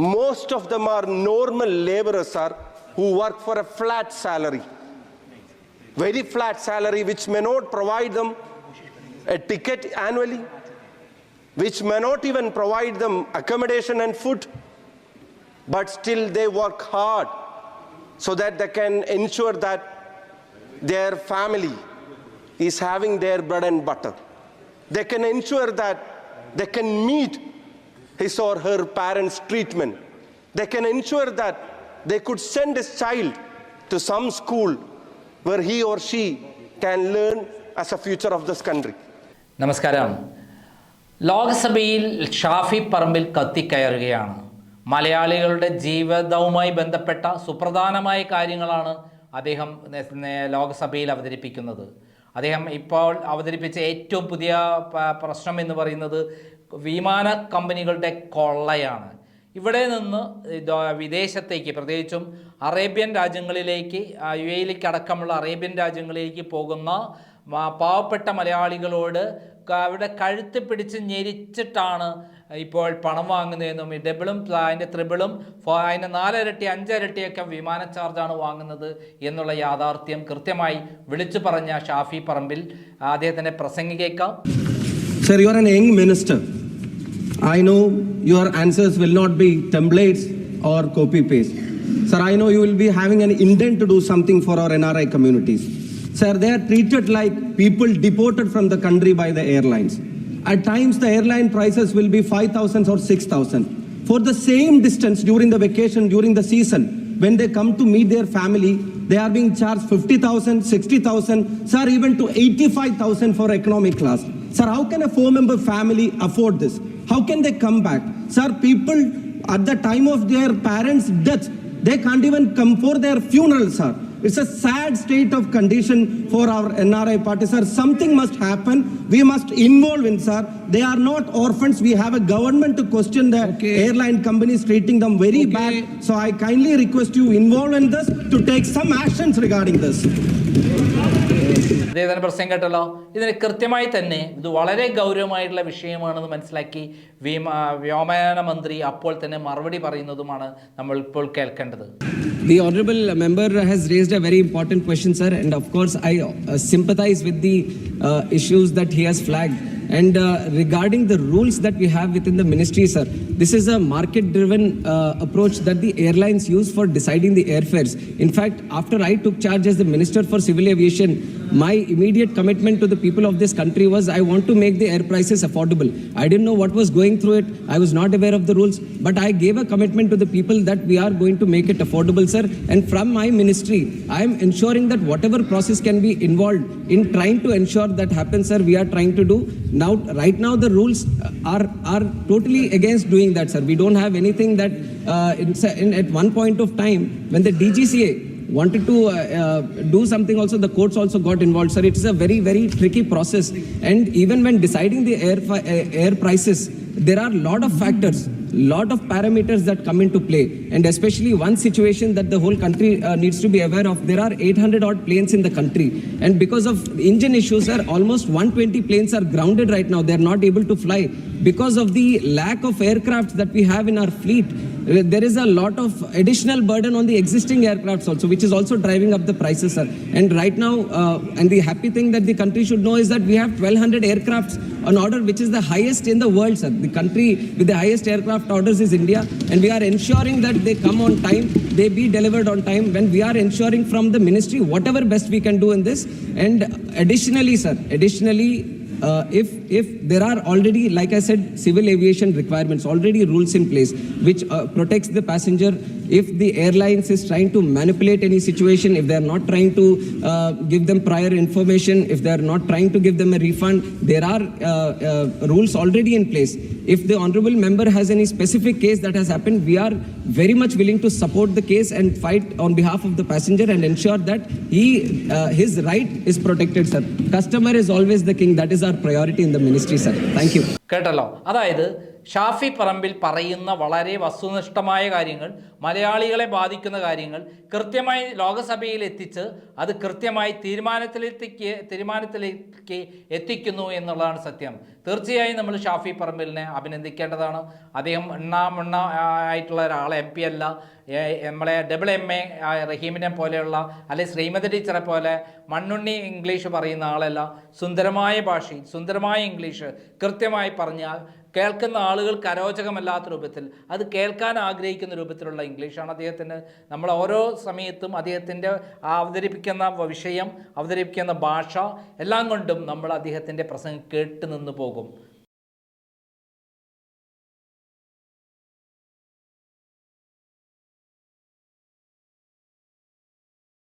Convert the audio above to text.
most of them are normal laborers, sir, who work for a flat salary. Very flat salary, which may not provide them a ticket annually, which may not even provide them accommodation and food, but still they work hard so that they can ensure that their family is having their bread and butter. They can ensure that they can meet his or her parents' treatment. They can ensure that they could send his child to some school where he or she can learn as a future of this country. നമസ്കാരം ലോക്സഭയിൽ ഷാഫി പറമ്പിൽ കത്തിക്കയറുകയാണ് മലയാളികളുടെ ജീവിതവുമായി ബന്ധപ്പെട്ട സുപ്രധാനമായ കാര്യങ്ങളാണ് അദ്ദേഹം ലോക്സഭയിൽ അവതരിപ്പിക്കുന്നത് അദ്ദേഹം ഇപ്പോൾ അവതരിപ്പിച്ച ഏറ്റവും പുതിയ പ്രശ്നം എന്ന് പറയുന്നത് വിമാന കമ്പനികളുടെ കൊള്ളയാണ്. ഇവിടെ നിന്ന് വിദേശത്തേക്ക് പ്രത്യേകിച്ചും അറേബ്യൻ രാജ്യങ്ങളിലേക്ക് യു എയിലേക്ക് അടക്കമുള്ള അറേബ്യൻ രാജ്യങ്ങളിലേക്ക് പോകുന്ന പാവപ്പെട്ട മലയാളികളോട് അവിടെ കഴുത്ത് പിടിച്ച് ഞെരിച്ചിട്ടാണ് ഇപ്പോൾ പണം വാങ്ങുന്നതെന്നും ഡബിളും അതിന്റെ ത്രിബിളും അതിന്റെ നാലിരട്ടി അഞ്ചിരട്ടിയൊക്കെ വിമാന ചാർജാണ് വാങ്ങുന്നത് എന്നുള്ള യാഥാർത്ഥ്യം കൃത്യമായി വിളിച്ചു പറഞ്ഞ ഷാഫി പറമ്പിൽ. അദ്ദേഹത്തിന്റെ പ്രസംഗി കേൾക്കാം. Sir you are an young minister. I know your answers will not be templates or copy paste. Sir, I know you will be having an intent to do something for our NRI communities. Sir, they are treated like people deported from the country by the airlines. At times, the airline prices will be 5,000 or 6,000. For the same distance during the vacation, during the season, when they come to meet their family, they are being charged 50,000, 60,000, sir, even to 85,000 for economic class. Sir, how can a four member family afford this? How can they come back? Sir, people at the time of their parents' death, they can't even come for their funeral, sir. It's a sad state of condition for our NRI party, sir. Something must happen. We must involve in, sir. They are not orphans. We have a government to question the Okay. airline companies treating them very Okay. bad. So I kindly request you involve in this to take some actions regarding this. ഇതേ തന്നെ പ്രശ്നം കേട്ടല്ലോ. ഇതിന് കൃത്യമായി തന്നെ ഇത് വളരെ ഗൗരവമായിട്ടുള്ള വിഷയമാണെന്ന് മനസ്സിലാക്കി വിമാ വ്യോമയാന മന്ത്രി അപ്പോൾ തന്നെ മറുപടി പറയുന്നതുമാണ് നമ്മൾ ഇപ്പോൾ കേൾക്കേണ്ടത്. The honourable member has raised a very important question sir and of course I sympathise with the issues that he has flag And uh, regarding the rules that we have within the ministry, sir, this is a market driven uh, approach that the airlines use for deciding the airfares. In fact, after I took charge as the Minister for Civil Aviation, my immediate commitment to the people of this country was I want to make the air prices affordable. I didn't know what was going through it, I was not aware of the rules, but I gave a commitment to the people that we are going to make it affordable, sir. And from my ministry, I am ensuring that whatever process can be involved in trying to ensure that happens, sir, we are trying to do. Now, right now, the rules are are totally against doing that, sir. We don't have anything that uh, in, in, at one point of time when the DGCA wanted to uh, uh, do something also the courts also got involved. Sir it is a very very tricky process. And even when deciding the air uh, air prices there are a lot of factors lot of parameters that come into play. And especially one situation that the whole country uh, needs to be aware of there are 800 odd planes in the country. And because of engine issues sir almost 120 planes are grounded right now. They are not able to fly because of the lack of aircraft that we have in our fleet there is a lot of additional burden on the existing aircrafts also, which is also driving up the prices, sir. And right now, uh, and the happy thing that the country should know is that we have 1,200 aircrafts on order, which is the highest in the world, sir. The country with the highest aircraft orders is India, and we are ensuring that they come on time, they be delivered on time. When we are ensuring from the ministry whatever best we can do in this, and additionally, sir, additionally uh, if if there are already like i said civil aviation requirements already rules in place which uh, protects the passenger if the airlines is trying to manipulate any situation if they are not trying to uh, give them prior information if they are not trying to give them a refund there are uh, uh, rules already in place if the honorable member has any specific case that has happened we are very much willing to support the case and fight on behalf of the passenger and ensure that he uh, his right is protected sir customer is always the king that is our priority in the ministry sir thank you കേട്ടല്ലോ അതായത് ഷാഫി പറമ്പിൽ പറയുന്ന വളരെ വസ്തുനിഷ്ഠമായ കാര്യങ്ങൾ മലയാളികളെ ബാധിക്കുന്ന കാര്യങ്ങൾ കൃത്യമായി ലോകസഭയിൽ എത്തിച്ച് അത് കൃത്യമായി തീരുമാനത്തിലെത്തിക്ക് തീരുമാനത്തിലേക്ക് എത്തിക്കുന്നു എന്നുള്ളതാണ് സത്യം. തീർച്ചയായും നമ്മൾ ഷാഫി പറമ്പിലിനെ അഭിനന്ദിക്കേണ്ടതാണ്. അദ്ദേഹം എണ്ണാമെണ്ണ ആയിട്ടുള്ള ഒരാൾ എം പി അല്ല. നമ്മളെ ഡബിൾ എം എ റഹീമിനെ പോലെയുള്ള അല്ലെങ്കിൽ ശ്രീമതി ടീച്ചറെ പോലെ മണ്ണുണ്ണി ഇംഗ്ലീഷ് പറയുന്ന ആളല്ല. സുന്ദരമായ ഭാഷയിൽ സുന്ദരമായ ഇംഗ്ലീഷ് കൃത്യമായി പറഞ്ഞാൽ കേൾക്കുന്ന ആളുകൾ കരോചകമല്ലാത്ത രൂപത്തിൽ അത് കേൾക്കാൻ ആഗ്രഹിക്കുന്ന രൂപത്തിലുള്ള ഇംഗ്ലീഷാണ് അദ്ദേഹത്തിന് നമ്മൾ ഓരോ സമയത്തും അദ്ദേഹത്തിന്റെ അവതരിപ്പിക്കുന്ന വിഷയം അവതരിപ്പിക്കുന്ന ഭാഷ എല്ലാം കൊണ്ടും നമ്മൾ അദ്ദേഹത്തിന്റെ പ്രസംഗം കേട്ട് നിന്ന് പോകും.